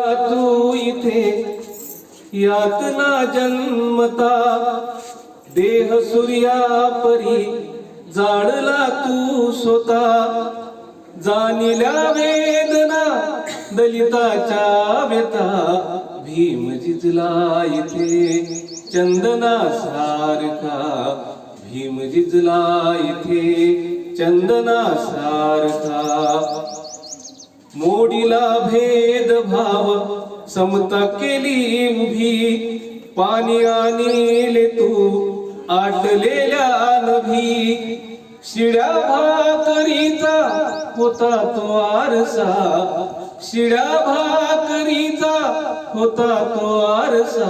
तू इथे? यातना जन्मता देह सूर्या परी जाणला तू स्वतः? जाणिल्या वेदना दलिताच्या व्यथा भीम जिजला इथे चंदना सारखा भीम जिजला इथे चंदना सारखा मोडीला भेद भाव समता केली उभी. पाणी आणले तू आटलेल्या नभी. शिड्या भाकरीचा होता तो आरसा. शिड्या भाकरीचा होता तो आरसा.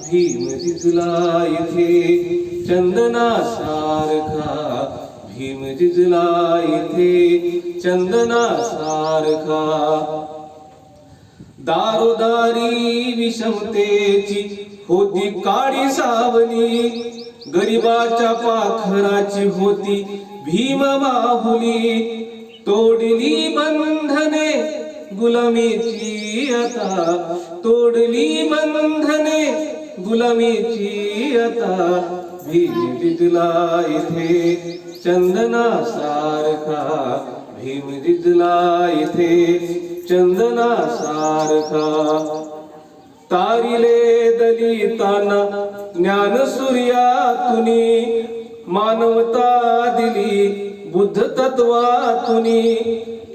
भीम जिजला इथे चंदना सारखा भीम जिजला इथे चंदना सारखा दारोदारी विषमतेची होती काळी सावली. गरिबाच्या पाखराची होती भीम बाहुली तोडली बंधने गुलामीची आता. तोडली बंधने गुलामीची आता. भीम जिजला इथे चंदना सारखा भीम दिजला इथे चंदना सारखा तारिले दलितांना ज्ञान सूर्यातुनी मानवता दिली बुद्ध तत्वातुनी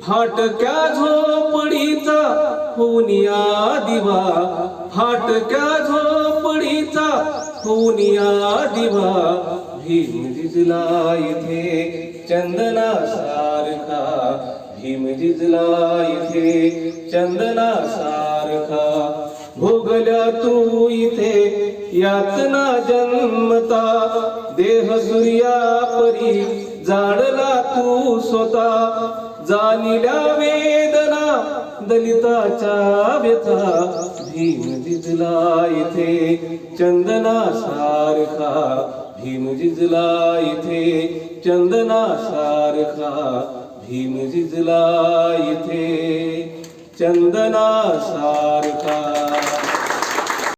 फाटक्या झोपडीचा होनिया दिवा फाटक्या झोप झोपडीचा होनिया दिवा, भीम जिजला इथे चंदना सारखा, भीम जिजला इथे चंदना सारखा। भोगल्या तू इथे यातना जन्मता, देह सूर्या परी जाणला तू स्वतः जाणिल्या वेदना दलिताच्या व्यथा. भीम जिजला इथे चंदना सारखा भीम जिजला इथे चंदना सारखा भीम जिजला इथे चंदना सारखा